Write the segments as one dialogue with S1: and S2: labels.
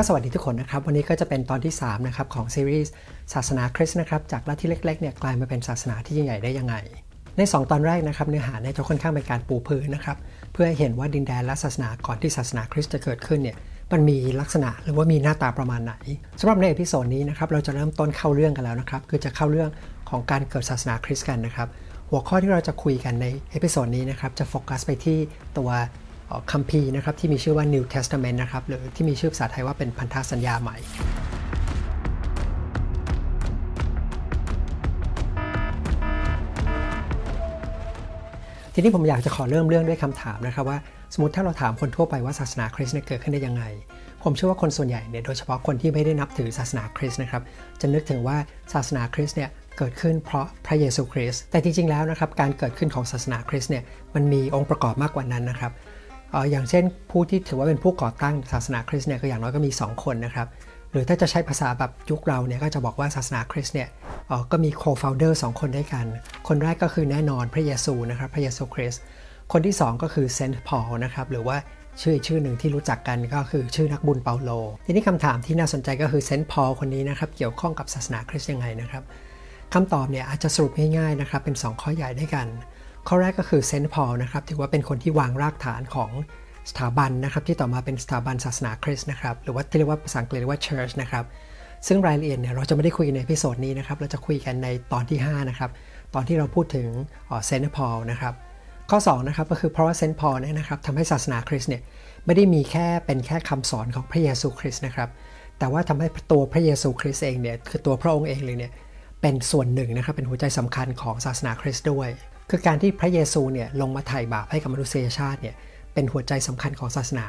S1: ก็สวัสดีทุกคนนะครับ วันนี้ก็จะเป็นตอนที่ 3 นะครับ ของซีรีส์ศาสนาคริสต์นะครับ จากลัทธิเล็กๆเนี่ยกลายมาเป็นศาสนาที่ยิ่งใหญ่ได้ยังไง ใน 2 ตอนแรกนะครับ เนื้อหาเนี่ยจะค่อนข้างเป็นการปูพื้นนะครับ เพื่อให้เห็นว่าดินแดนและศาสนาก่อนที่ศาสนาคริสต์จะเกิดขึ้นเนี่ยมันมีลักษณะหรือว่ามีหน้าตาประมาณไหนสำหรับในเอพิโซดนี้นะครับเราจะเริ่มต้นเข้าเรื่องกันแล้วนะครับคือจะเข้าเรื่องของการเกิดศาสนาคริสต์กันนะครับหัวข้อที่เราจะคุยกันในเอพิโซดนี้นะครับจะโฟกัสไปที่ตัว คัมภีร์นะครับที่มีชื่อว่า New Testament นะครับหรือที่มีชื่อภาษาไทยว่าเป็นพันธสัญญาใหม่ทีนี้ผมอยากจะขอเริ่มเรื่องด้วยคำถามนะครับว่าสมมติถ้าเราถามคนทั่วไปว่าศาสนาคริสต์เกิดขึ้นได้ยังไง ผมเชื่อว่าคนส่วนใหญ่เนี่ยโดยเฉพาะคนที่ไม่ได้นับถือศาสนาคริสต์นะครับจะนึกถึงว่าศาสนาคริสต์เนี่ยเกิดขึ้นเพราะพระเยซูคริสต์แต่จริงๆแล้วนะครับการเกิดขึ้นของศาสนาคริสต์เนี่ยมันมีองค์ประกอบมากกว่านั้นนะครับ อย่างเช่นผู้ที่ถือว่าเป็นผู้ก่อตั้งศาสนาคริสต์เนี่ยก็อย่างน้อยก็มี 2 คนนะครับ หรือถ้าจะใช้ภาษาแบบยุคเราเนี่ยก็จะบอกว่าศาสนาคริสต์เนี่ยก็มีโคฟาวเดอร์สคนด้วยกัน คนแรกก็คือแน่นอนพระเยซูนะครับพระเยซูคริสต์คนที่ 2 ก็คือเซนต์พอลนะครับหรือว่าชื่อชื่อหนึ่งที่รู้จักกันก็คือชื่อนักบุญเปาโล ทีนี้คำถามที่น่าสนใจก็คือเซนต์พอลคนนี้นะครับเกี่ยวข้องกับศาสนาคริสต์ยังไงนะครับคำตอบเนี่ยอาจจะสรุปง่ายๆนะครับเป็น 2 ข้อใหญ่ด้วยกัน ข้อแรกก็คือเซนต์พอลนะครับถือว่าเป็นคนที่วางรากฐานของสถาบันนะครับที่ต่อมาเป็นสถาบันศาสนาคริสต์นะครับหรือว่าที่เรียกว่าภาษาอังกฤษเรียกว่า church นะครับซึ่งรายละเอียดเนี่ยเราจะไม่ได้คุยในพิโซดนี้นะครับเราจะคุยกันในตอนที่ 5 นะครับ ตอนที่เราพูดถึงเซนต์พอลนะครับข้อ2นะครับก็คือเพราะว่าเซนต์พอลเนี่ยนะครับทำให้ศาสนาคริสต์เนี่ยไม่ได้มีแค่เป็นแค่คำสอนของพระเยซูคริสต์นะครับแต่ว่าทำให้ตัวพระเยซูคริสต์เองเนี่ยคือตัวพระองค์เองเลยเนี่ยเป็นส่วนหนึ่งนะครับเป็นหัวใจสำคัญของศาสนาคริสต์ด้วย คือการที่พระเยซูเนี่ยลงมาไถ่บาปให้กับมนุษยชาติเนี่ยเป็นหัวใจสำคัญของศาสนา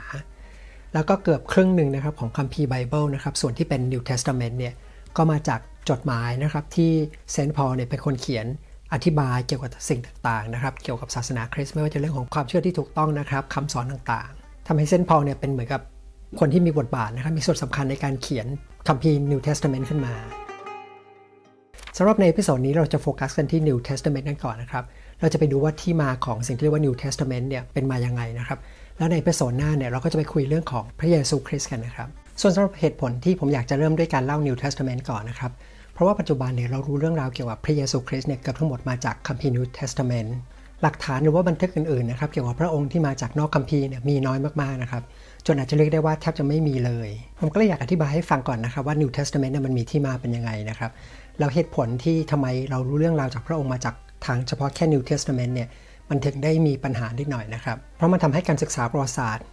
S1: แล้วก็เกือบครึ่งหนึ่งนะครับของคัมภีร์ไบเบิลนะครับส่วนที่เป็น New Testament เนี่ยก็มาจากจดหมายนะครับที่เซนต์พอลเนี่ยเป็นคนเขียนอธิบายเกี่ยวกับสิ่งต่างๆนะครับเกี่ยวกับศาสนาคริสต์ไม่ว่าจะเรื่องของความเชื่อที่ถูกต้องนะครับคำสอนต่างๆทำให้เซนต์พอลเนี่ยเป็นเหมือนกับคนที่มีบทบาทนะครับมีส่วนสำคัญในการเขียนคัมภีร์ New Testament ขึ้นมาสำหรับในพิโซดนี้เราจะโฟกัสกันที่ New Testament กันก่อนนะครับ เราจะไปดูว่าที่มาของสิ่งที่เรียกว่า New Testament เนี่ยเป็นมายังไงนะครับ แล้วในเอพิโซดหน้าเนี่ยเราก็จะไปคุยเรื่องของพระเยซูคริสต์กันนะครับ ส่วนสำหรับเหตุผลที่ผมอยากจะเริ่มด้วยการเล่า New Testament ก่อนนะครับเพราะว่าปัจจุบันเนี่ยเรารู้เรื่องราวเกี่ยวกับพระเยซูคริสต์เนี่ยเกือบทั้งหมดมาจากคัมภีร์ New Testament หลักฐานหรือว่าบันทึกอื่นๆนะครับเกี่ยวกับพระองค์ที่มาจากนอกคัมภีร์เนี่ยมีน้อยมากๆนะครับจนอาจจะเรียกได้ว่าแทบจะไม่มีเลย ผมก็เลยอยากอธิบายให้ฟังก่อนนะครับว่า New Testament เนี่ยมันมีที่มาเป็นยังไงนะครับแล้วเหตุผลที่ทำไมเรารู้เรื่องราวจากพระองค์มาจาก ทางเฉพาะแค่ New Testament เนี่ยมันถึงได้มีปัญหานิดหน่อยนะครับ เพราะมันทำให้การศึกษาประวัติศาสตร์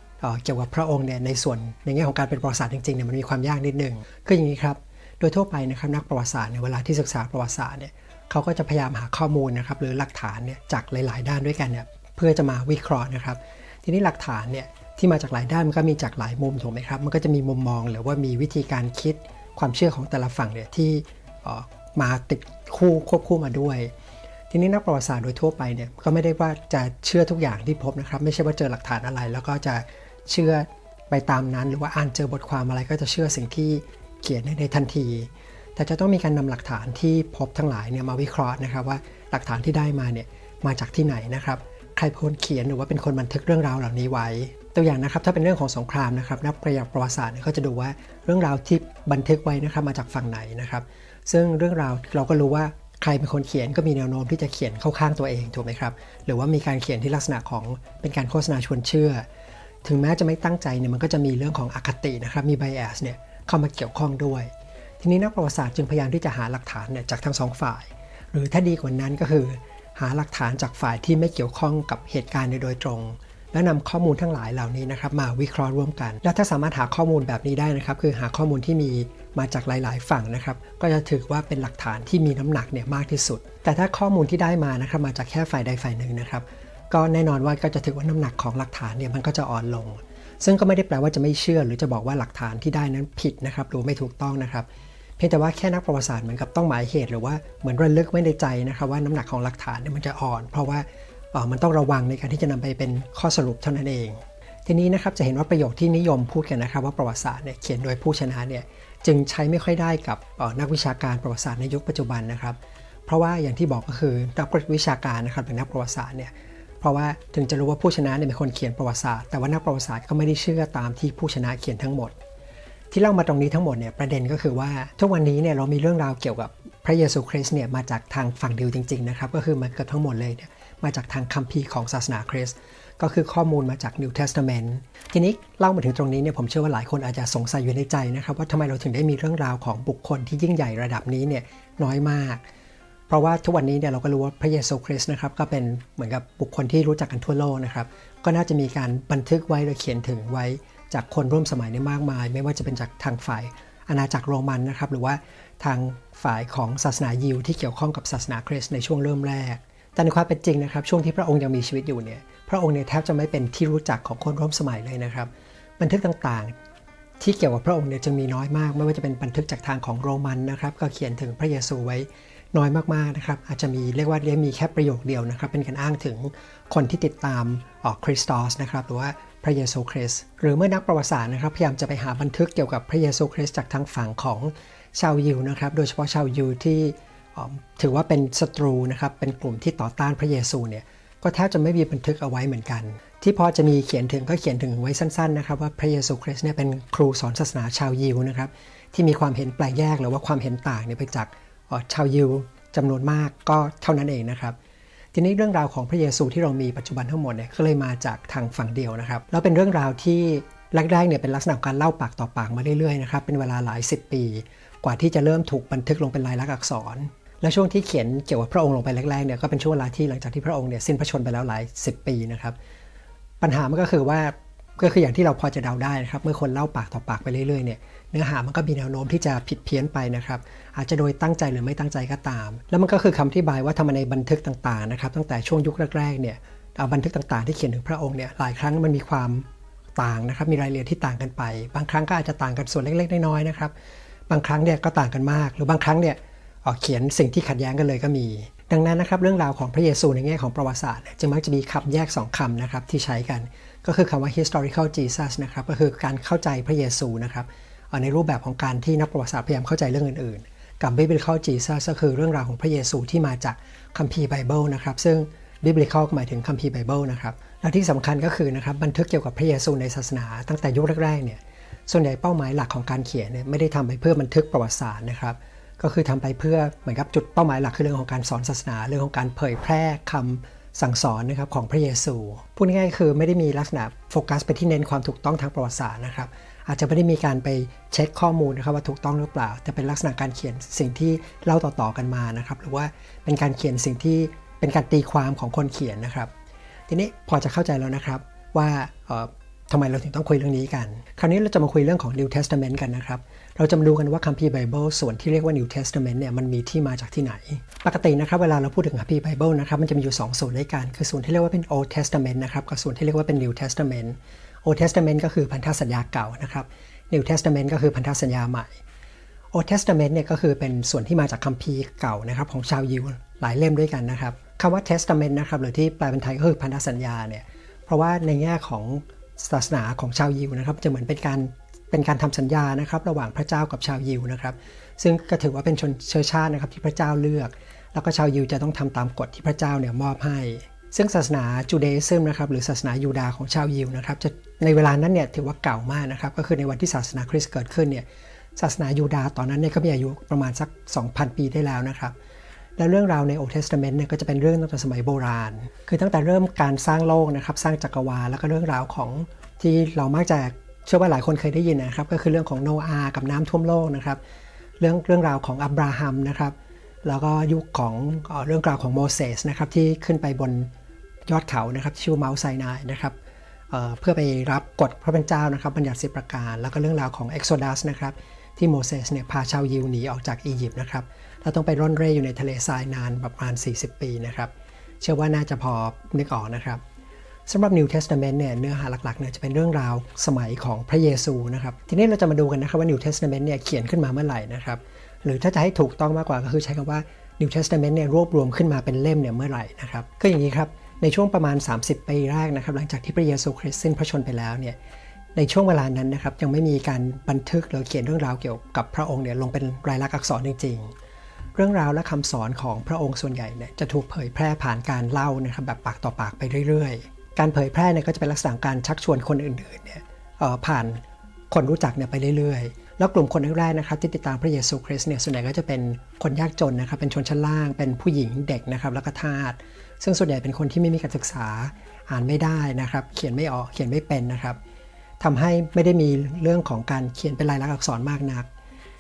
S1: เกี่ยวกับพระองค์เนี่ยในส่วนในแง่ของการเป็นประวัติศาสตร์จริงๆเนี่ยมันมีความยากนิดนึงก็อย่างนี้ครับโดยทั่วไปนะครับนักประวัติศาสตร์เนี่ยเวลาที่ศึกษาประวัติศาสตร์เนี่ยเขาก็จะพยายามหาข้อมูลนะครับหรือหลักฐานเนี่ยจากหลาย ๆ ด้านด้วยกันเนี่ยเพื่อจะมาวิเคราะห์นะครับ ทีนี้หลักฐานเนี่ยที่มาจากหลายด้านมันก็มีจากหลายมุมถูกไหมครับมันก็จะมีมุมมองหรือว่ามีวิธีการคิดความเชื่อของแต่ละฝั่งเนี่ยที่มาติดคู่ควบคู่มาด้วย ทีนี้นักประวัติศาสตร์โดยทั่วไปเนี่ยก็ไม่ได้ว่าจะเชื่อทุกอย่างที่พบนะครับ ไม่ใช่ว่าเจอหลักฐานอะไร แล้วก็จะเชื่อไปตามนั้น หรือว่าอ่านเจอบทความอะไรก็จะเชื่อสิ่งที่เขียนในทันที แต่จะต้องมีการนำหลักฐานที่พบทั้งหลายเนี่ยมาวิเคราะห์นะครับว่าหลักฐานที่ได้มาเนี่ยมาจากที่ไหนนะครับใครเป็นคนเขียนหรือว่าเป็นคนบันทึกเรื่องราวเหล่านี้ไว้ ตัวอย่างนะครับถ้าเป็นเรื่องของสงครามนะครับนักประวัติศาสตร์เขาจะดูว่าเรื่องราวที่บันทึกไว้นะครับมาจากฝั่งไหนนะครับ ซึ่งเรื่องราวเราก็รู้ว่า ใครเป็นคนเขียนก็มีแนวโน้มที่จะเขียนเข้าข้างตัวเองถูกไหมครับ หรือว่ามีการเขียนที่ลักษณะของเป็นการโฆษณาชวนเชื่อ ถึงแม้จะไม่ตั้งใจเนี่ยมันก็จะมีเรื่องของอคตินะครับมีไบแอสเนี่ยเข้ามาเกี่ยวข้องด้วย ทีนี้นักประวัติศาสตร์จึงพยายามที่จะหาหลักฐานเนี่ยจากทั้งสองฝ่าย หรือถ้าดีกว่านั้นก็คือ หาหลักฐานจากฝ่ายที่ไม่เกี่ยวข้องกับเหตุการณ์โดยตรง แล้วนำข้อมูลทั้งหลายเหล่านี้นะครับมาวิเคราะห์ร่วมกัน และถ้าสามารถหาข้อมูลแบบนี้ได้นะครับคือหาข้อมูลที่มีมาจากหลาย ๆ ฝั่งนะครับก็จะถือว่าเป็นหลักฐานที่มีน้ำหนักเนี่ยมากที่สุด แต่ถ้าข้อมูลที่ได้มานะครับมาจากแค่ฝ่ายใดฝ่ายหนึ่งนะครับก็แน่นอนว่าก็จะถือว่าน้ำหนักของหลักฐานเนี่ยมันก็จะอ่อนลง ซึ่งก็ไม่ได้แปลว่าจะไม่เชื่อ หรือจะบอกว่าหลักฐานที่ได้นั้นผิดนะครับหรือไม่ถูกต้องนะครับเพียงแต่ว่าแค่นักประวัติศาสตร์เหมือนกับต้องหมายเหตุหรือว่าเหมือนระลึกไว้ในใจนะครับว่าน้ำหนักของหลักฐานเนี่ยมันจะอ่อน เพราะว่า มันต้องระวังในการที่จะนำไปเป็นข้อสรุปเท่านั้นเอง ทีนี้นะครับจะเห็นว่าประโยคที่นิยมพูดกันนะครับ ว่าประวัติศาสตร์เนี่ยเขียนโดยผู้ชนะเนี่ยจึงใช้ไม่ค่อยได้กับนักวิชาการประวัติศาสตร์ในยุคปัจจุบันนะครับ เพราะว่าอย่างที่บอกก็คือนักวิชาการนะครับหรือนักประวัติศาสตร์เนี่ยเพราะว่าถึงจะรู้ว่าผู้ชนะเนี่ยเป็นคนเขียนประวัติศาสตร์แต่ว่านักประวัติศาสตร์ก็ไม่ได้เชื่อตามที่ผู้ชนะเขียนทั้งหมด ที่เล่ามาตรงนี้ทั้งหมดเนี่ยประเด็นก็คือว่าทุกวันนี้เนี่ยเรามีเรื่องราวเกี่ยวกับพระเยซูคริสต์เนี่ยมาจากทางฝั่งเดียวจริงๆนะครับก็คือมันเกือบทั้งหมดเลยเนี่ย มาจากทางคัมภีร์ของศาสนาคริสต์ก็คือข้อมูลมาจาก New Testament ทีนี้เล่ามาถึงตรงนี้เนี่ยผมเชื่อว่าหลายคนอาจจะสงสัยอยู่ในใจนะครับ ว่าทำไมเราถึงได้มีเรื่องราวของบุคคลที่ยิ่งใหญ่ระดับนี้เนี่ยน้อยมาก เพราะว่าทุกวันนี้เนี่ยเราก็รู้ว่าพระเยซูคริสต์นะครับก็เป็นเหมือนกับบุคคลที่รู้จักกันทั่วโลกนะครับก็น่าจะมีการบันทึกไว้หรือเขียนถึงไว้จากคนร่วมสมัยในมากมาย ไม่ว่าจะเป็นจากทางฝ่ายอาณาจักรโรมันนะครับหรือว่าทางฝ่ายของศาสนายิวที่เกี่ยวข้องกับศาสนาคริสต์ในช่วงเริ่มแรก แต่ในความเป็นจริงนะครับ ช่วงที่พระองค์ยังมีชีวิตอยู่เนี่ยพระองค์เนี่ยแทบจะไม่เป็นที่รู้จักของคนร่วมสมัยเลยนะครับ บันทึกต่างๆ ที่เกี่ยวกับพระองค์เนี่ยจึงมีน้อยมาก ไม่ว่าจะเป็นบันทึกจากทางของโรมันนะครับ ก็เขียนถึงพระเยซูไว้น้อยมากๆนะครับ อาจจะมีเรียกว่าเรียกมีแค่ประโยคเดียวนะครับ เป็นการอ้างถึงคนที่ติดตามออกคริสตอสนะครับหรือว่าพระเยซูคริสต์หรือเมื่อนักประวัติศาสตร์นะครับพยายามจะไปหาบันทึกเกี่ยวกับพระเยซูคริสต์จากทางฝั่งของชาวยิวนะครับ โดยเฉพาะชาวยิวที่ ถือว่าเป็นศัตรูนะครับ เป็นกลุ่มที่ต่อต้านพระเยซูเนี่ย ก็แทบจะไม่มีบันทึกเอาไว้เหมือนกัน ที่พอจะมีเขียนถึงก็เขียนถึงไว้สั้นๆนะครับว่าพระเยซูคริสต์เนี่ยเป็นครูสอนศาสนาชาวยิวนะครับ ที่มีความเห็นแปลกแยกหรือว่าความเห็นต่างเนี่ยไปจากชาวยิวจำนวนมากก็เท่านั้นเองนะครับทีนี้เรื่องราวของพระเยซูที่เรามีปัจจุบันทั้งหมดเนี่ยก็เลยมาจากทางฝั่งเดียวนะครับแล้วเป็นเรื่องราวที่แรกๆเนี่ยเป็นลักษณะการเล่าปากต่อปากมาเรื่อยๆนะครับเป็นเวลาหลาย 10 ปี กว่าที่จะเริ่มถูกบันทึกลงเป็นลายลักษณ์อักษร และช่วงที่เขียนเกี่ยวกับพระองค์ลงไปแรกๆเนี่ยก็เป็นช่วงเวลาที่หลังจากที่พระองค์เนี่ยสิ้นพระชนไปแล้วหลาย 10 ปีนะครับ ปัญหามันก็คือว่าก็คืออย่างที่เราพอจะเดาได้นะครับ เมื่อคนเล่าปากต่อปากไปเรื่อยๆเนี่ยเนื้อหามันก็มีแนวโน้มที่จะผิดเพี้ยนไปนะครับ อาจจะโดยตั้งใจหรือไม่ตั้งใจก็ตาม แล้วมันก็คือคำที่บายว่าทำไมในบันทึกต่างๆนะครับ ตั้งแต่ช่วงยุคแรกๆเนี่ยเอาบันทึกต่างๆที่เขียนถึงพระองค์เนี่ยหลายครั้งมันมีความต่างนะครับ มีรายละเอียดที่ต่างกันไป บางครั้งก็อาจจะต่างกันส่วนเล็กๆน้อยๆนะครับ บางครั้งเนี่ยก็ต่างกันมาก หรือบางครั้งเนี่ย เขียนสิ่งที่ขัดแย้งกันเลยก็มี ดังนั้นนะครับเรื่องราวของพระเยซูในแง่ของประวัติศาสตร์จะมักจะมีคำแยก 2คำนะครับที่ใช้กัน ก็คือคำว่า historical Jesus นะครับก็คือการเข้าใจพระเยซูนะครับในรูปแบบของการที่นักประวัติศาสตร์พยายามเข้าใจเรื่องอื่นๆ กับ biblical Jesus ก็คือเรื่องราวของพระเยซูที่มาจากคัมภีร์ไบเบิลนะครับซึ่ง biblical หมายถึงคัมภีร์ไบเบิลนะครับและที่สำคัญก็คือนะครับบันทึกเกี่ยวกับพระเยซูในศาสนา ตั้งแต่ยุคแรกๆเนี่ยส่วนใหญ่เป้าหมายหลักของการเขียนเนี่ยไม่ได้ทำไปเพื่อบันทึกประวัติศาสตร์นะครับ ก็คือทำไปเพื่อเหมือนกับจุดเป้าหมายหลักคือเรื่องของการสอนศาสนา เรื่องของการเผยแพร่คำสั่งสอนนะครับของพระเยซู พูดง่ายๆคือไม่ได้มีลักษณะโฟกัสไปที่เน้นความถูกต้องทางประวัติศาสตร์นะครับ อาจจะไม่ได้มีการไปเช็คข้อมูลนะครับว่าถูกต้องหรือเปล่า แต่เป็นลักษณะการเขียนสิ่งที่เล่าต่อๆกันมานะครับ หรือว่าเป็นการเขียนสิ่งที่เป็นการตีความของคนเขียนนะครับ ทีนี้พอจะเข้าใจแล้วนะครับว่าทำไมเราถึงต้องคุยเรื่องนี้กัน คราวนี้เราจะมาคุยเรื่องของ New Testament กันนะครับ เราจะมาดูกันว่าคัมภีร์ไบเบิลส่วนที่เรียกว่า New Testament เนี่ยมันมีที่มาจากที่ไหน ปกตินะครับเวลาเราพูดถึงคัมภีร์ไบเบิลนะครับมันจะมีอยู่ 2 ส่วนด้วยกัน คือส่วนที่เรียกว่าเป็น Old Testament นะครับกับส่วนที่เรียกว่าเป็น New Testament Old Testament ก็คือพันธสัญญาเก่านะครับ New Testament ก็คือพันธสัญญาใหม่ Old Testament เนี่ยก็คือเป็นส่วนที่มาจากคัมภีร์เก่านะครับของชาวยิวหลายเล่มด้วยกันนะครับคำว่า Testament นะครับหรือที่แปลเป็นไทยก็คือพันธสัญญาเนี่ยเพราะว่าในแง่ของศาสนาของชาวยิวนะครับจะเหมือนเป็นการ เป็นการทำสัญญานะครับ ระหว่างพระเจ้ากับชาวยิวนะครับ ซึ่งก็ถือว่าเป็นชนเชื้อชาตินะครับที่พระเจ้าเลือก แล้วก็ชาวยิวจะต้องทำตามกฎที่พระเจ้าเนี่ยมอบให้ ซึ่งศาสนาจูเดซึมนะครับหรือศาสนายูดาของชาวยิวนะครับจะในเวลานั้นเนี่ยถือว่าเก่ามากนะครับ ก็คือในวันที่ศาสนาคริสต์เกิดขึ้นเนี่ยศาสนายูดาตอนนั้นเนี่ยก็มีอายุประมาณสัก 2,000 ปีได้แล้วนะครับแล้วเรื่องราวในโอเทสเตเมนต์เนี่ยก็จะเป็นเรื่องตั้งแต่สมัยโบราณ คือตั้งแต่เริ่มการสร้างโลกนะครับ สร้างจักรวาลแล้วก็เรื่องราวของที่เรามักจะ เชื่อว่าหลายคนเคยได้ยินนะครับ ก็คือเรื่องของโนอาห์กับน้ำท่วมโลกนะครับ เรื่องเรื่องราวของอับราฮัมนะครับ แล้วก็ยุคของเรื่องราวของโมเสสนะครับที่ขึ้นไปบนยอดเขานะครับชื่อเมาส์ไซนายนะครับเพื่อไปรับกฎพระเป็นเจ้านะครับบัญญัติสิบประการ แล้วก็เรื่องราวของเอ็กโซดัสนะครับที่โมเสสเนี่ยพาชาวยิวหนีออกจากอียิปต์นะครับเราต้องไปร่อนเร่อยู่ในทะเลทรายนานประมาณ 40 ปีนะครับ เชื่อว่าน่าจะพอนึกออกนะครับ สำหรับ New Testament เนี่ยเนื้อหาหลักๆเนี่ยจะเป็นเรื่องราวสมัยของพระเยซูนะครับ ทีนี้เราจะมาดูกันนะครับว่า New Testament เนี่ยเขียนขึ้นมาเมื่อไหร่นะครับ หรือถ้าจะให้ถูกต้องมากกว่าก็คือใช้คำว่า New Testament เนี่ยรวบรวมขึ้นมาเป็นเล่มเนี่ยเมื่อไหร่นะครับ ก็อย่างนี้ครับ ในช่วงประมาณ 30 ปีแรกนะครับ หลังจากที่พระเยซูคริสต์สิ้นพระชนไปแล้วเนี่ย ในช่วงเวลานั้นนะครับยังไม่มีการบันทึกหรือเขียนเรื่องราวเกี่ยวกับพระองค์เนี่ยลงเป็นรายลักษณ์อักษรจริงๆเรื่องราวและคำสอนของพระองค์ส่วนใหญ่เนี่ยจะถูกเผยแพร่ผ่านการเล่านะครับแบบปากต่อปากไปเรื่อยๆ การเผยแพร่เนี่ยก็จะเป็นลักษณะการชักชวนคนอื่นๆเนี่ยผ่านคนรู้จักเนี่ยไปเรื่อยๆ แล้วกลุ่มคนแรกๆนะครับที่ติดตามพระเยซูคริสต์เนี่ยส่วนใหญ่ก็จะเป็นคนยากจนนะครับเป็นชนชั้นล่างเป็นผู้หญิงเด็กนะครับแล้วก็ทาสซึ่งส่วนใหญ่เป็นคนที่ไม่มีการศึกษาอ่านไม่ได้นะครับ เขียนไม่ออกเขียนไม่เป็นนะครับทำให้ไม่ได้มีเรื่องของการเขียนเป็นลายลักษณ์อักษรมากนัก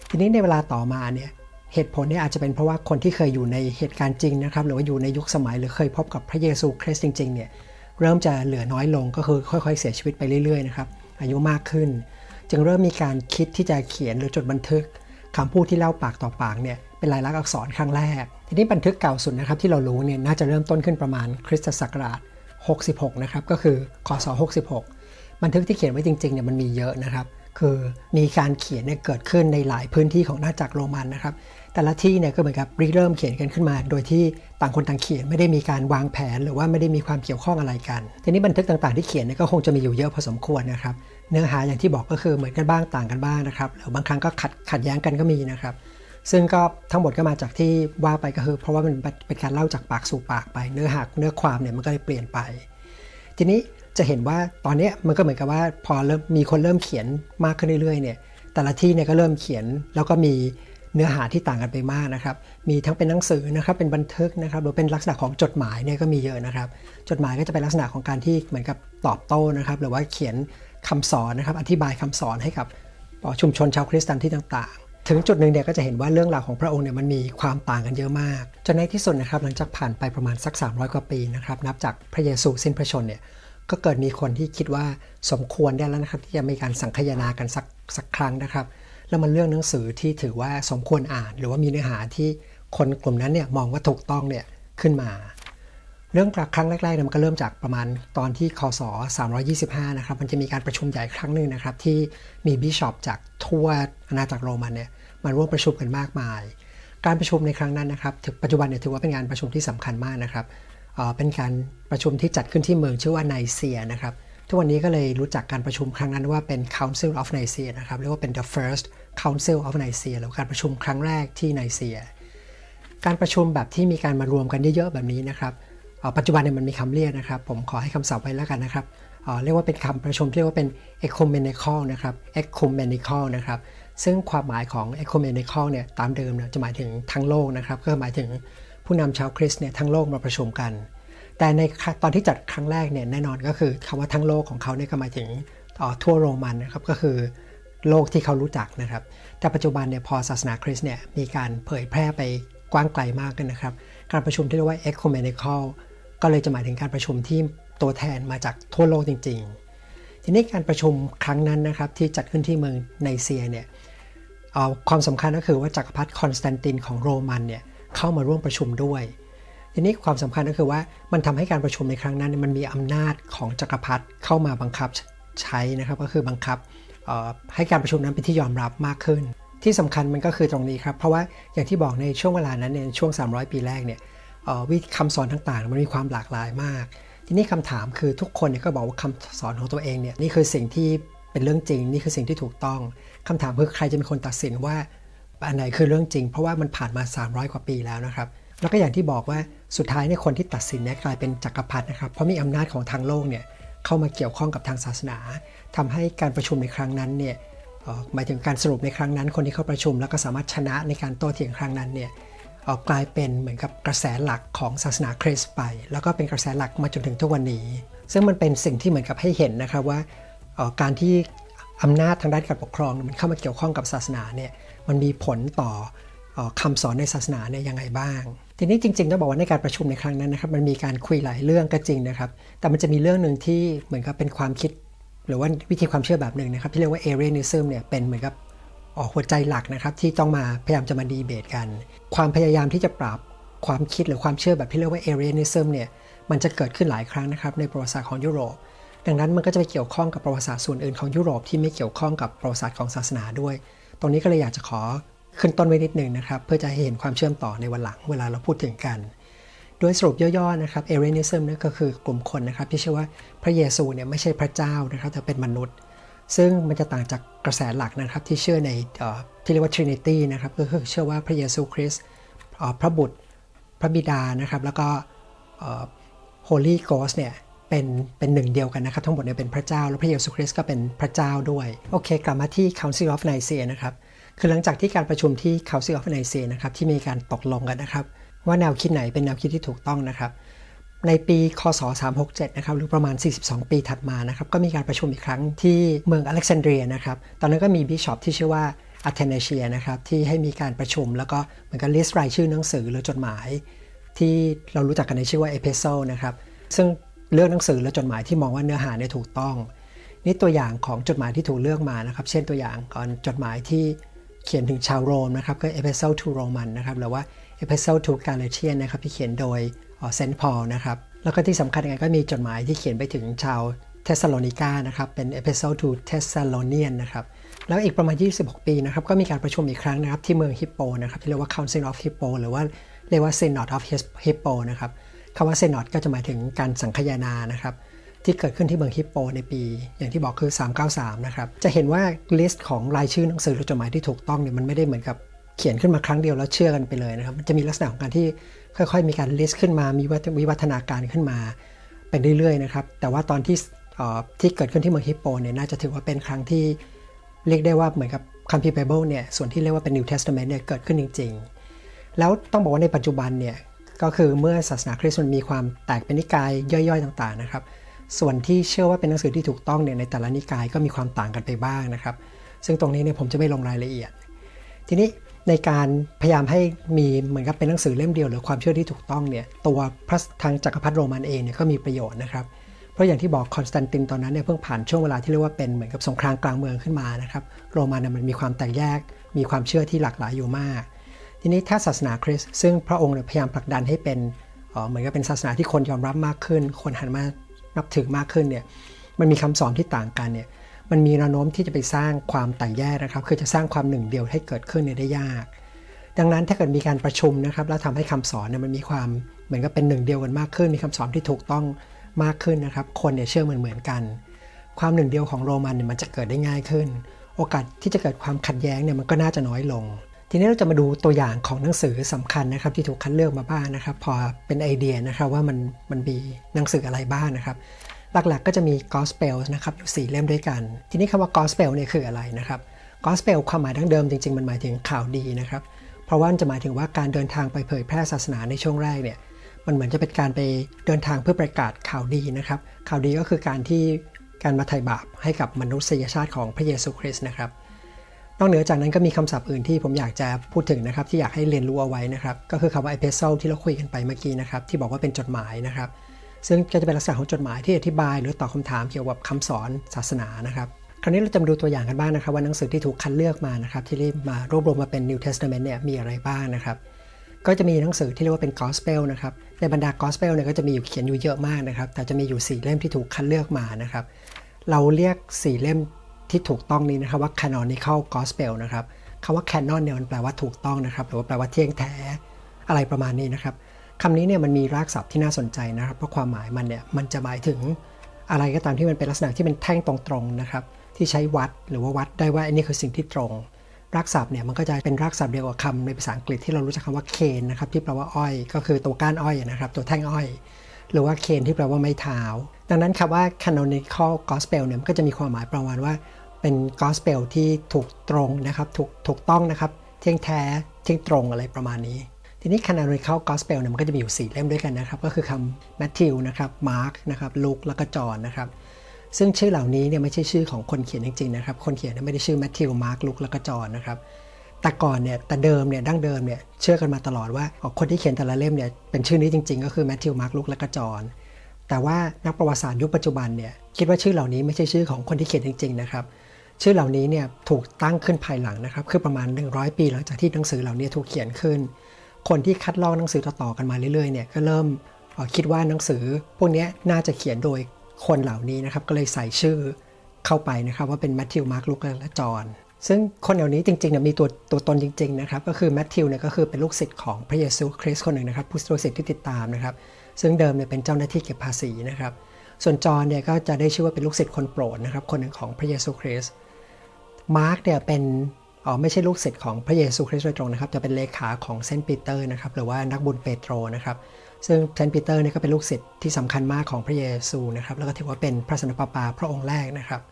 S1: ทีนี้ในเวลาต่อมาเนี่ยเหตุผลเนี่ยอาจจะเป็นเพราะว่าคนที่เคยอยู่ในเหตุการณ์จริงนะครับหรือว่าอยู่ในยุคสมัยหรือเคยพบกับพระเยซูคริสต์จริงๆเนี่ย เริ่มจะเหลือน้อยลงก็คือค่อยๆ เสียชีวิตไปเรื่อยๆนะครับอายุมากขึ้น จึงเริ่มมีการคิดที่จะเขียนหรือจดบันทึกคำพูดที่เล่าปากต่อปากเนี่ยเป็นลายลักษณ์อักษรครั้งแรก ทีนี้บันทึกเก่าสุดนะครับที่เรารู้เนี่ยน่าจะเริ่มต้นขึ้นประมาณคริสตศักราช 66 นะครับก็คือคศ66 บันทึกที่เขียนไว้จริงๆเนี่ยมันมีเยอะนะครับ คือมีการเขียนเนี่ยเกิดขึ้นในหลายพื้นที่ของนาจักรโรมันนะครับ แต่ละที่เนี่ยก็เหมือนกับริเริ่มเขียนกันขึ้นมา โดยที่ต่างคนต่างเขียนไม่ได้มีการวางแผน หรือว่าไม่ได้มีความเกี่ยวข้องอะไรกัน ทีนี้บันทึกต่างๆที่เขียนเนี่ยก็คงจะมีอยู่เยอะพอสมควรนะครับ เนื้อหาอย่างที่บอกก็คือเหมือนกันบ้างต่างกันบ้างนะครับหรือบางครั้งก็ขัดขัดแย้งกันก็มีนะครับ ซึ่งก็ทั้งหมดก็มาจากที่ว่าไปก็คือเพราะว่ามันเป็นการเล่าจากปากสู่ปากไป เนื้อหาเนื้อความเนี่ยมันก็เลยเปลี่ยนไป ทีนี้จะเห็นว่าตอนนี้มันก็เหมือนกับว่าพอเริ่มมีคนเริ่มเขียนมากขึ้นเรื่อยๆเนี่ยแต่ละที่เนี่ยก็เริ่มเขียนแล้วก็มี เนื้อหาที่ต่างกันไปมากนะครับ มีทั้งเป็นหนังสือนะครับ เป็นบันทึกนะครับ หรือเป็นลักษณะของจดหมายเนี่ยก็มีเยอะนะครับ จดหมายก็จะเป็นลักษณะของการที่เหมือนกับตอบโต้นะครับ หรือว่าเขียนคำสอนนะครับ อธิบายคำสอนให้กับชุมชนชาวคริสเตียนที่ต่างๆ ถึงจุดหนึ่งเนี่ยก็จะเห็นว่าเรื่องราวของพระองค์เนี่ยมันมีความต่างกันเยอะมาก จนในที่สุดนะครับ หลังจากผ่านไปประมาณสัก 300 กว่าปีนะครับ นับจากพระเยซูสิ้นพระชนเนี่ย ก็เกิดมีคนที่คิดว่าสมควรได้แล้วนะครับที่จะมีการสังคายนากันสักสักครั้งนะครับ แล้วมันเรื่องหนังสือที่ถือว่าสมควรอ่าน หรือว่ามีเนื้อหาที่คนกลุ่มนั้นเนี่ยมองว่าถูกต้องเนี่ยขึ้นมา เรื่องครั้งแรกๆเนี่ยมันก็เริ่มจากประมาณตอนที่คศ325นะครับมันจะมีการประชุมใหญ่ครั้งหนึ่งนะครับที่มีบิชอปจากทั่วอาณาจักรโรมันเนี่ยมาร่วมประชุมกันมากมาย การประชุมในครั้งนั้นนะครับถึงปัจจุบันเนี่ยถือว่าเป็นงานประชุมที่สำคัญมากนะครับเป็นการประชุมที่จัดขึ้นที่เมืองชื่อว่าไนเซียนะครับ ทุกวันนี้ก็เลยรู้จักการประชุมครั้งนั้นว่าเป็น Council of Nicaea นะครับเรียกว่าเป็น the first Council of Nicaea หรือการประชุมครั้งแรกที่ไนเซียการประชุมแบบที่มีการมารวมกันเยอะๆแบบนี้นะครับปัจจุบันเนี่ยมันมีคำเรียกนะครับ ผมขอให้คำศัพท์ไว้แล้วกันนะครับเรียกว่าเป็นคำประชุมที่เรียกว่าเป็น ecumenical นะครับ ecumenical นะครับ ซึ่งความหมายของ ecumenical เนี่ยตามเดิมเนี่ยจะหมายถึงทั้งโลกนะครับ ก็หมายถึงผู้นำชาวคริสต์เนี่ยทั้งโลกมาประชุมกัน แต่ในตอนที่จัดครั้งแรกเนี่ยแน่นอนก็คือคำว่าทั้งโลกของเขาเนี่ยก็หมายถึงทั่วโรมันนะครับก็คือโลกที่เขารู้จักนะครับ แต่ปัจจุบันเนี่ยพอศาสนาคริสต์เนี่ยมีการเผยแพร่ไปกว้างไกลมากขึ้นนะครับ การประชุมที่เรียกว่า ecumenical ก็เลยจะหมายถึงการประชุมที่ตัวแทนมาจากทั่วโลกจริง ๆ ทีนี้การประชุมครั้งนั้นนะครับที่จัดขึ้นที่เมืองไนเซียเนี่ยความสำคัญก็คือว่าจักรพรรดิคอนสแตนตินของโรมันเนี่ยเข้ามาร่วมประชุมด้วย ทีนี้ความสำคัญก็คือว่ามันทำให้การประชุมในครั้งนั้นมันมีอำนาจของจักรพรรดิเข้ามาบังคับใช้นะครับก็คือบังคับให้การประชุมนั้นเป็นที่ยอมรับมากขึ้น ที่สำคัญมันก็คือตรงนี้ครับเพราะว่าอย่างที่บอกในช่วงเวลานั้นในช่วง 300 ปีแรกเนี่ยวิธีคำสอนต่างๆ มันมีความหลากหลายมาก ทีนี้คำถามคือทุกคนเนี่ยก็บอกว่าคำสอนของตัวเองเนี่ยนี่คือสิ่งที่เป็นเรื่องจริง นี่คือสิ่งที่ถูกต้องคำถามคือใครจะเป็นคนตัดสินว่าอันไหนคือเรื่องจริง เพราะว่ามันผ่านมา 300 กว่าปีแล้วนะครับ แล้วก็อย่างที่บอกว่า สุดท้ายเนี่ยคนที่ตัดสินเนี่ยกลายเป็นจักรพรรดินะครับ เพราะมีอำนาจของทางโลกเนี่ยเข้ามาเกี่ยวข้องกับทางศาสนาทำให้การประชุมในครั้งนั้นเนี่ยหมายถึงการสรุปในครั้งนั้น คนที่เข้าประชุมแล้วก็สามารถชนะในการโต้เถียงครั้งนั้นเนี่ยกลายเป็นเหมือนกับกระแสหลักของศาสนาคริสต์ไป แล้วก็เป็นกระแสหลักมาจนถึงทุกวันนี้ ซึ่งมันเป็นสิ่งที่เหมือนกับให้เห็นนะครับว่าการที่อำนาจทางด้านการปกครองมันเข้ามาเกี่ยวข้องกับศาสนาเนี่ยมันมีผลต่อคำสอนในศาสนาเนี่ยยังไงบ้าง ทีนี้จริงๆต้องบอกว่าในการประชุมในครั้งนั้นนะครับมันมีการคุยหลายเรื่องก็จริงนะครับ แต่มันจะมีเรื่องหนึ่งที่เหมือนกับเป็นความคิด หรือว่าวิธีความเชื่อแบบหนึ่งนะครับ ที่เรียกว่าเอเรนิซึมเนี่ยเป็นเหมือนกับออกหัวใจหลักนะครับ ที่ต้องมาพยายามจะมาดีเบตกัน ความพยายามที่จะปรับความคิดหรือความเชื่อแบบที่เรียกว่าเอเรนิซึมเนี่ยมันจะเกิดขึ้นหลายครั้งนะครับในประวัติศาสตร์ของยุโรป ดังนั้นมันก็จะไปเกี่ยวข้องกับประวัติศาสตร์ส่วนอื่นของยุโรปที่ไม่เกี่ยวข้องกับประวัติศาสตร์ของศาสนาด้วย ตรงนี้ก็เลยอยากจะขอ ขึ้นต้นไว้นิดหนึ่งนะครับ เพื่อจะให้เห็นความเชื่อมต่อในวันหลังเวลาเราพูดถึงกัน โดยสรุปย่อๆนะครับเอเรนิซึมนี่ก็คือกลุ่มคนนะครับที่เชื่อว่าพระเยซูเนี่ยไม่ใช่พระเจ้านะครับแต่เป็นมนุษย์ ซึ่งมันจะต่างจากกระแสหลักนะครับที่เชื่อในที่เรียกว่า Trinity นะครับก็คือเชื่อว่าพระเยซูคริสต์พระบุตรพระบิดานะครับแล้วก็ Holy Ghost เนี่ยเป็นเป็นหนึ่งเดียวกันนะครับ ทั้งหมดเนี่ยเป็นพระเจ้า และพระเยซูคริสต์ก็เป็นพระเจ้าด้วย โอเค กลับมาที่ Council of Nicaea นะครับ คือหลังจากที่การประชุมที่ Council of n i c e นะครับที่มีการตกลงกันนะครับ ว่าแนวคิดไหนเป็นแนวคิดที่ถูกต้องนะครับ ในปีคศ 367 นะครับหรือประมาณ 42 ปีถัดมานะครับก็มีการประชุมอีกครั้งที่เมืองอเล็กซานเดรียนะครับตอนนั้นก็มีบิชอปที่ชื่อว่าอาเทเนเชียนะครับที่ให้มีการประชุม แล้วก็เหมือนกับลิสต์รายชื่อหนังสือหรือจดหมาย ที่เรารู้จักกันในชื่อว่าเอเพโซนะครับซึ่งเลือกหนังสือและจดหมายที่มองว่าเนื้อหาเนี่ยถูกต้อง นี่ตัวอย่างของจดหมายที่ถูกเลือกมานะครับ เช่นตัวอย่างก่อนจดหมายที่ เขียนถึงชาวโรมนะครับก็ Epistle to Roman นะครับหรือว่า Epistle to Galatian นะครับที่เขียนโดยเซนต์พอลนะครับแล้วก็ที่สำคัญยังไงก็มีจดหมายที่เขียนไปถึงชาวเทสซาโลนิกานะครับเป็น Epistle to Thessalonian นะครับแล้วอีกประมาณ 26 ปีนะครับก็มีการประชุมอีกครั้งนะครับที่เมืองฮิปโปนะครับที่เรียกว่า Council of Hippo หรือว่าเรียกว่า Synod of Hippo นะครับคำว่า Synod ก็จะหมายถึงการสังคายนานะครับ ที่เกิดขึ้นที่เมืองฮิปโปในปี อย่างที่บอกคือ 393 นะครับ จะเห็นว่าลิสต์ของรายชื่อหนังสือหรือจดหมายที่ถูกต้องเนี่ยมันไม่ได้เหมือนกับเขียนขึ้นมาครั้งเดียวแล้วเชื่อกันไปเลยนะครับ มันจะมีลักษณะของการที่ค่อยๆ มีการลิสต์ขึ้นมา มีวิวัฒนาการขึ้นมาเป็นเรื่อยๆนะครับ แต่ว่าตอนที่ที่เกิดขึ้นที่เมืองฮิปโปเนี่ยน่าจะถือว่าเป็นครั้งที่เรียกได้ว่าเหมือนกับคัมภีร์ไบเบิลเนี่ยส่วนที่เรียกว่าเป็น New Testament เนี่ยเกิดขึ้นจริง ๆ แล้วต้องบอกว่าในปัจจุบันเนี่ยก็คือเมื่อศาสนาคริสต์มันมีความแตกเป็นนิกายย่อยๆ ต่างๆนะครับ ส่วนที่เชื่อว่าเป็นหนังสือที่ถูกต้องเนี่ยในแต่ละนิกายก็มีความต่างกันไปบ้างนะครับ ซึ่งตรงนี้เนี่ยผมจะไม่ลงรายละเอียด ทีนี้ในการพยายามให้มีเหมือนกับเป็นหนังสือเล่มเดียวหรือความเชื่อที่ถูกต้องเนี่ยตัวพระทางจักรพรรดิโรมันเองเนี่ยก็มีประโยชน์นะครับเพราะอย่างที่บอกคอนสแตนตินตอนนั้นเนี่ยเพิ่งผ่านช่วงเวลาที่เรียกว่าเป็นเหมือนกับสงครามกลางเมืองขึ้นมานะครับโรมันเนี่ยมันมีความแตกแยก มีความเชื่อที่หลากหลายอยู่มาก ทีนี้ถ้าศาสนาคริสต์ซึ่งพระองค์เนี่ยพยายามผลักดันให้เป็นเหมือนกับเป็นศาสนาที่คนยอมรับมากขึ้น คนหันมา นับถือมากขึ้นเนี่ยมันมีคำสอนที่ต่างกันเนี่ยมันมีแนวโน้มที่จะไปสร้างความแตกแยกนะครับ คือจะสร้างความหนึ่งเดียวให้เกิดขึ้นเนี่ยได้ยาก ดังนั้นถ้าเกิดมีการประชุมนะครับแล้วทำให้คำสอนเนี่ยมันมีความเหมือนกับเป็นหนึ่งเดียวกันมากขึ้น มีคำสอนที่ถูกต้องมากขึ้นนะครับ คนเนี่ยเชื่อเหมือนเหมือนกัน ความหนึ่งเดียวของโรมันเนี่ยมันจะเกิดได้ง่ายขึ้น โอกาสที่จะเกิดความขัดแย้งเนี่ยมันก็น่าจะน้อยลง ทีนี้เราจะมาดูตัวอย่างของหนังสือสำคัญนะครับ ที่ถูกคัดเลือกมาบ้างนะครับ พอเป็นไอเดียนะครับว่ามันมันมีหนังสืออะไรบ้างนะครับ หลักๆก็จะมี Gospel นะครับอยู่ 4 เล่มด้วยกัน ทีนี้คำว่า Gospel เนี่ยคืออะไรนะครับ Gospel ความหมายดั้งเดิมจริงๆ มันหมายถึงข่าวดีนะครับ เพราะว่าจะหมายถึงว่าการเดินทางไปเผยแพร่ศาสนาในช่วงแรกเนี่ยมันเหมือนจะเป็นการไปเดินทางเพื่อประกาศข่าวดีนะครับ ข่าวดีก็คือการที่การมาไถ่บาปให้กับมนุษยชาติของพระเยซูคริสต์นะครับ นอกเหนือจากนั้นก็มีคำศัพท์อื่นที่ผมอยากจะพูดถึงนะครับที่อยากให้เรียนรู้เอาไว้นะครับก็คือคำว่า epistle ที่เราคุยกันไปเมื่อกี้นะครับที่บอกว่าเป็นจดหมายนะครับซึ่งก็จะเป็นลักษณะของจดหมายที่อธิบาย หรือตอบคาถามเกี่ยวกับคำสอนศาสนานะครับคราวนี้เราจะมาดูตัวอย่างกันบ้างนะครับว่าหนังสือที่ถูกคัดเลือกมานะครับที่รียกมารวบรวมมาเป็น New Testament เนี่ยมีอะไรบ้างนะครับก็จะมีหนังสือที่เรียกว่าเป็น Gospel นะครับในบรรดา Gospel เนี่ยก็จะมีอยู่เขียนอยู่เยอะมากนะครับแต่จะมีอยู่ 4 เล่มที่ถูกคัดเลือกมานะครับเราเรียก 4 เล่ม ที่ถูกต้องนี้นะครับว่า canonical gospel นะครับคำว่า canon เนี่ยมันแปลว่าถูกต้องนะครับหรือว่าแปลว่าเที่ยงแท้อะไรประมาณนี้นะครับคำนี้เนี่ยมันมีรากศัพท์ที่น่าสนใจนะครับเพราะความหมายมันเนี่ยมันจะหมายถึงอะไรก็ตามที่มันเป็นลักษณะที่เป็นแท่งตรงๆนะครับที่ใช้วัดหรือว่าวัดได้ว่าอันนี้คือสิ่งที่ตรง รากศัพท์เนี่ยมันก็จะเป็นรากศัพท์เดียวกับคำในภาษาอังกฤษที่เรารู้จักคำว่าเคนนะครับที่แปลว่าอ้อย ก็คือตัวก้านอ้อยนะครับตัวแท่งอ้อย หรือว่าเคนที่แปลว่าไม้เท้า ดังนั้นคำว่า canonical gospel เนี่ยมันก็จะมีความหมายประมาณว่า เป็น gospel ที่ถูกตรงนะครับถูกถูกต้องนะครับ เที่ยงแท้เที่ยงตรงอะไรประมาณนี้ ทีนี้ canonical gospel เนี่ยมันก็จะมีอยู่ 4 เล่มด้วยกันนะครับ ก็คือคำ Matthew นะครับ Mark นะครับ Luke แล้วก็จอห์นนะครับซึ่งชื่อเหล่านี้เนี่ยไม่ใช่ชื่อของคนเขียนจริงๆนะครับคนเขียนไม่ได้ชื่อ Matthew Mark Luke แล้วก็จอห์นนะครับแต่ก่อนเนี่ยแต่เดิมเนี่ยดั้งเดิมเนี่ยเชื่อกันมาตลอดว่าคนที่เขียนแต่ละเล่มเนี่ยเป็นชื่อนี้จริง ๆ ก็คือ Matthew Mark Luke และก็จอห์นแต่ว่านักประวัติศาสตร์ยุคปัจจุบันเนี่ยคิดว่าชื่อเหล่านี้ไม่ใช่ชื่อของคนที่เขียนจริง ๆ นะครับ ชื่อเหล่านี้เนี่ยถูกตั้งขึ้นภายหลังนะครับ คือประมาณ 100 ปีหลังจากที่หนังสือเหล่านี้ถูกเขียนขึ้น คนที่คัดลอกหนังสือต่อๆกันมาเรื่อยๆเนี่ยก็เริ่มคิดว่าหนังสือ พวกนี้น่าจะเขียนโดยคนเหล่านี้นะครับ ก็เลยใส่ชื่อเข้าไปนะครับว่าเป็นแมทธิวมาร์คลุคและจอห์นซึ่งคนเหล่านี้จริงๆเนี่ยมีตัวตัวตนจริงๆนะครับก็คือแมทธิวเนี่ยก็คือเป็นลูกศิษย์ของพระเยซูคริสต์คนหนึ่งนะครับผู้ลูกศิษย์ที่ติดตามนะครับ ซึ่งเดิมเนี่ยเป็นเจ้าหน้าที่เก็บภาษีนะครับ ส่วนจอห์นเนี่ยก็จะได้ชื่อว่าเป็นลูกศิษย์คนโปรดนะครับคนหนึ่งของพระเยซูคริสต์ มาร์กเนี่ยเป็นอ๋อไม่ใช่ลูกศิษย์ของพระเยซูคริสต์โดยตรงนะครับจะเป็นเลขาของเซนต์ปีเตอร์นะครับหรือว่านักบุญเปโตรนะครับซึ่งเซนต์ปีเตอร์เนี่ยก็เป็นลูกศิษย์ที่สำคัญมากของพระเยซูนะครับแล้วก็ถือว่าเป็นพระสนปปาพระองค์แรกนะครับ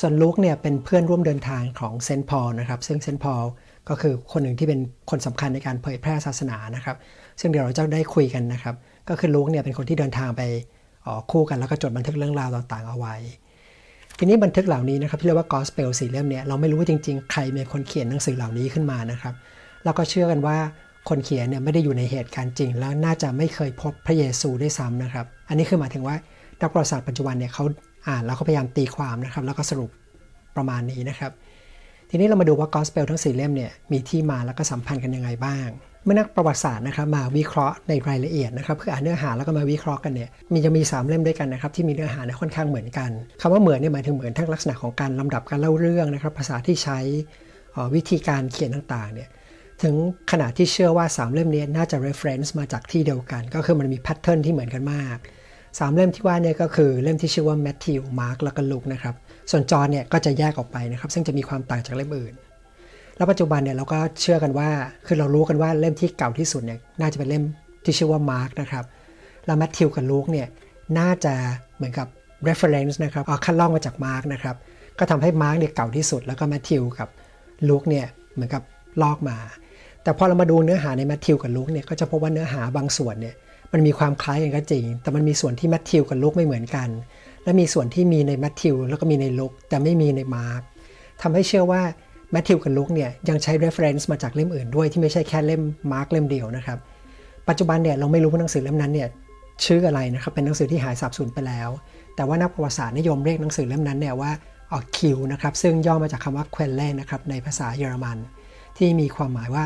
S1: ส่วนลูกเนี่ยเป็นเพื่อนร่วมเดินทางของเซนต์พอลนะครับซึ่งเซนต์พอลก็คือคนหนึ่งที่เป็นคนสำคัญในการเผยแพร่ศาสนานะครับ ซึ่งเดี๋ยวเราจะได้คุยกันนะครับ ก็คือลูกเนี่ยเป็นคนที่เดินทางไปออคู่กันแล้วก็จดบันทึกเรื่องราวต่างๆเอาไว้ ทีนี้บันทึกเหล่านี้นะครับที่เรียกว่า Gospel สี่เล่มเนี่ยเราไม่รู้ว่าจริง ๆ ใครเป็นคนเขียนหนังสือเหล่านี้ขึ้นมานะครับแล้วก็เชื่อกันว่าคนเขียนเนี่ยไม่ได้อยู่ในเหตุการณ์จริง แล้วน่าจะไม่เคยพบพระเยซูด้วยซ้ำนะครับ อันนี้คือหมายถึงว่านักประวัติศาสตร์ปัจจุบันเนี่ยเขาอ่านแล้วเขาพยายามตีความนะครับ แล้วก็สรุปประมาณนี้นะครับ ทีนี้เรามาดูว่า Gospel ทั้งสี่เล่มเนี่ยมีที่มาแล้วก็สัมพันธ์กันยังไงบ้าง เมื่อนักประวัติศาสตร์นะครับมาวิเคราะห์ในรายละเอียดนะครับคืออ่านเนื้อหาแล้วก็มาวิเคราะห์กันเนี่ยมีจะมี 3 เล่มด้วยกันนะครับที่มีเนื้อหาเนี่ยค่อนข้างเหมือนกันคำว่าเหมือนเนี่ยหมายถึงเหมือนทั้งลักษณะของการลำดับการเล่าเรื่องนะครับภาษาที่ใช้วิธีการเขียนต่างๆเนี่ยถึงขนาดที่เชื่อว่า 3 เล่มนี้น่าจะ reference มาจากที่เดียวกัน ก็คือมันมี pattern ที่เหมือนกันมากสามเล่มที่ว่าเนี่ยก็คือเล่มที่ชื่อว่า Matthew Mark แล้วก็ลุกนะครับส่วนจอเนี่ยก็จะแยกออกไปนะครับซึ่งจะมีความต่างจากเล่มอื่น แล้วปัจจุบันเนี่ยเราก็เชื่อกันว่า คือเรารู้กันว่าเล่มที่เก่าที่สุดเนี่ยน่าจะเป็นเล่มที่ชื่อว่ามาร์กนะครับแล้วแมทธิวกับลูกเนี่ยน่าจะเหมือนกับ reference นะครับเอาคัดลอกมาจากมาร์กนะครับก็ทำให้มาร์กเนี่ยเก่าที่สุด แล้วก็แมทธิวกับลูกเนี่ยเหมือนกับลอกมา แต่พอเรามาดูเนื้อหาในแมทธิวกับลูกเนี่ยก็จะพบว่าเนื้อหาบางส่วนเนี่ยมันมีความคล้ายกันก็จริง แต่มันมีส่วนที่แมทธิวกับลูกไม่เหมือนกัน และมีส่วนที่มีในแมทธิวแล้วก็มีในลูกแต่ไม่มีในมาร์กทำให้เชื่อว่า แมทธิวกับลุกเนี่ยยังใช้ reference มาจากเล่มอื่นด้วยที่ไม่ใช่แค่เล่มมาร์กเล่มเดียวนะครับ ปัจจุบันเนี่ยเราไม่รู้ว่าหนังสือเล่มนั้นเนี่ยชื่ออะไรนะครับเป็นหนังสือที่หายสาบสูญไปแล้ว แต่ว่านักประวัติศาสตร์นิยมเรียกหนังสือเล่มนั้นเนี่ยว่าออกคิวนะครับซึ่งย่อมาจากคำว่า quelle นะครับในภาษาเยอรมัน ที่มีความหมายว่า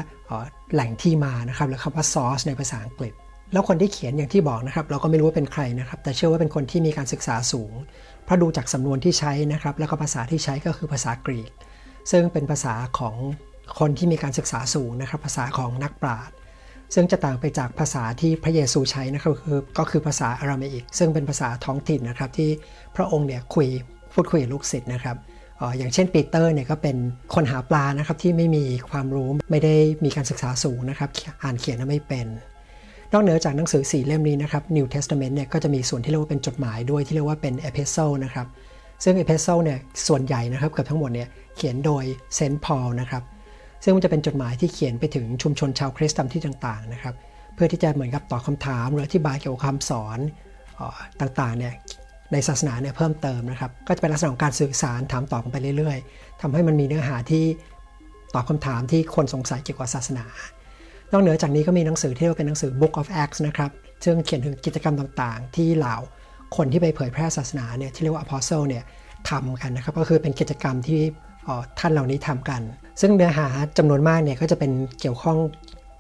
S1: แหล่งที่มานะครับหรือคำว่า source ในภาษาอังกฤษ แล้วคนที่เขียนอย่างที่บอกนะครับ เราก็ไม่รู้ว่าเป็นใครนะครับ แต่เชื่อว่าเป็นคนที่มีการศึกษาสูงเพราะดูจากสำนวนที่ใช้นะครับ แล้วก็ภาษาที่ใช้ก็คือภาษากรีก ซึ่งเป็นภาษาของคนที่มีการศึกษาสูงนะครับ ภาษาของนักปราชญ์ซึ่งจะต่างไปจากภาษาที่พระเยซูใช้นะครับคือก็คือภาษาอารามอิก ซึ่งเป็นภาษาท้องถิ่นนะครับ ที่พระองค์เนี่ยคุยพูดคุยกับลูกศิษย์นะครับเอ่ออย่างเช่นปีเตอร์เนี่ยก็เป็นคนหาปลานะครับที่ไม่มีความรู้ไม่ได้มีการศึกษาสูงนะครับอ่านเขียนไม่เป็น นอกเหนือจากหนังสือสี่เล่มนี้นะครับ New Testament เนี่ยก็จะมีส่วนที่เรียกว่าเป็นจดหมายด้วยที่เรียกว่าเป็น Epistle นะครับซึ่ง Epistle เนี่ยส่วนใหญ่นะครับเกือบทั้งหมดเนี่ย เขียนโดยเซนต์พอลนะครับ ซึ่งมันจะเป็นจดหมายที่เขียนไปถึงชุมชนชาวคริสต์ตามที่ต่างๆนะครับ เพื่อที่จะเหมือนกับตอบคำถามหรืออธิบายเกี่ยวกับคำสอนออต่างๆเนี่ยในศาสนาเนี่ยเพิ่มเติมนะครับ ก็จะเป็นลักษณะของการสื่อสารถามตอบกันไปเรื่อยๆทำให้มันมีเนื้อหาที่ตอบคำถามที่คนสงสัยเกี่ยวกับศาสนา นอกเหนือจากนี้ก็มีหนังสือที่เรียกว่าเป็นหนังสือ Book of Acts นะครับ ซึ่งเขียนถึงกิจกรรมต่างๆ ที่เหล่าคนที่ไปเผยแพร่ศาสนาเนี่ยที่เรียกว่า Apostle เนี่ยทำกันนะครับ ก็คือเป็นกิจกรรมที่ ท่านเหล่านี้ทำกัน ซึ่งเนื้อหาจำนวนมากเนี่ยก็จะเป็นเกี่ยวข้อง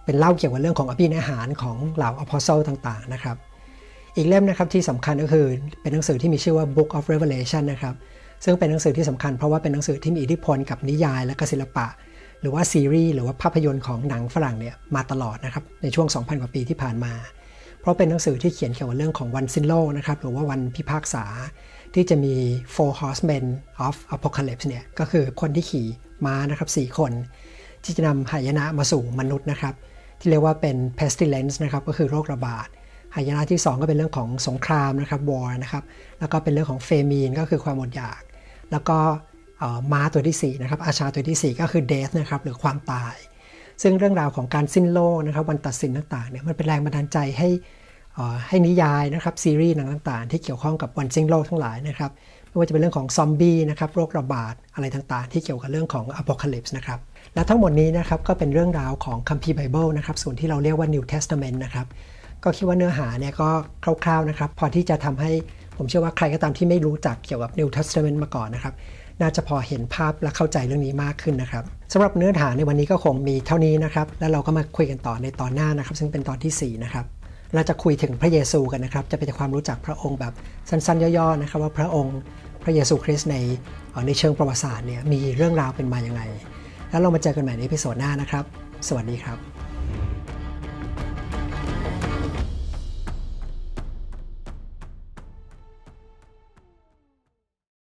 S1: เป็นเล่าเกี่ยวกับเรื่องของอภินิหารของเหล่า Apostle ต่างๆนะครับอีกเล่มนะครับที่สำคัญก็คือเป็นหนังสือที่มีชื่อว่า Book of Revelation นะครับซึ่งเป็นหนังสือที่สำคัญเพราะว่าเป็นหนังสือที่มีอิทธิพลกับนิยายและก็ศิลปะ หรือว่าซีรีส์หรือว่าภาพยนตร์ของหนังฝรั่งเนี่ยมาตลอดนะครับในช่วง 2,000 กว่าปีที่ผ่านมา เพราะเป็นหนังสือที่เขียนเกี่ยวกับเรื่องของวันสิ้นโลกนะครับหรือว่าวันพิพากษา ที่จะมี four horsemen of apocalypse เนี่ยก็คือคนที่ขี่ม้านะครับสี่คน ที่จะนำหายนะมาสู่มนุษย์นะครับ ที่เรียกว่าเป็น pestilence นะครับก็คือโรคระบาดหายนะที่ 2 ก็เป็นเรื่องของสงครามนะครับ war นะครับแล้วก็เป็นเรื่องของเฟมีนก็คือความอดอยาก แล้วก็ม้าตัวที่4นะครับอาชาตัวที่ 4 ก็คือ death นะครับหรือความตาย ซึ่งเรื่องราวของการสิ้นโลกนะครับวันตัดสินต่างๆเนี่ยมันเป็นแรงบันดาลใจให้ ให้นิยายนะครับซีรีส์หนังต่างๆ ที่เกี่ยวข้องกับวันสิ้นโลกทั้งหลายนะครับไม่ว่าจะเป็นเรื่องของซอมบี้นะครับโรคระบาดอะไรต่างๆ ที่เกี่ยวกับเรื่องของอ p o c a l y p s e นะครับและทั้งหมดนี้นะครับก็เป็นเรื่องราวของคัมภีร์ไบเบิลนะครับส่วนที่เราเรียกว่า New Testament นะครับก็คิดว่าเนื้อหาเนี่ยก็คร่าวๆนะครับพอที่จะทำให้ผมเชื่อว่าใครก็ตามที่ไม่รู้จักเกี่ยวกับ New Testament มาก่อนนะครับน่าจะพอเห็นภาพและเข้าใจเรื่องนี้มากขึ้นนะครับสำหรับเนื้อหาในวันนี้ก็คงมีเท่านี้นะครับแล้วเราก็มาคุยกันต่อในตอนหน้านะครับ ซึ่งเป็นตอนที่4นะครับ เราจะคุยถึงพระเยซูกันนะครับ จะเป็นความรู้จักพระองค์แบบสั้นๆ ย่อๆนะครับว่าพระองค์พระเยซูคริสต์ในในเชิงประวัติศาสตร์เนี่ยมีเรื่องราวเป็นมาอย่างไร แล้วเรามาเจอกันใหม่ในพิโซดหน้านะครับ สวัสดีครับ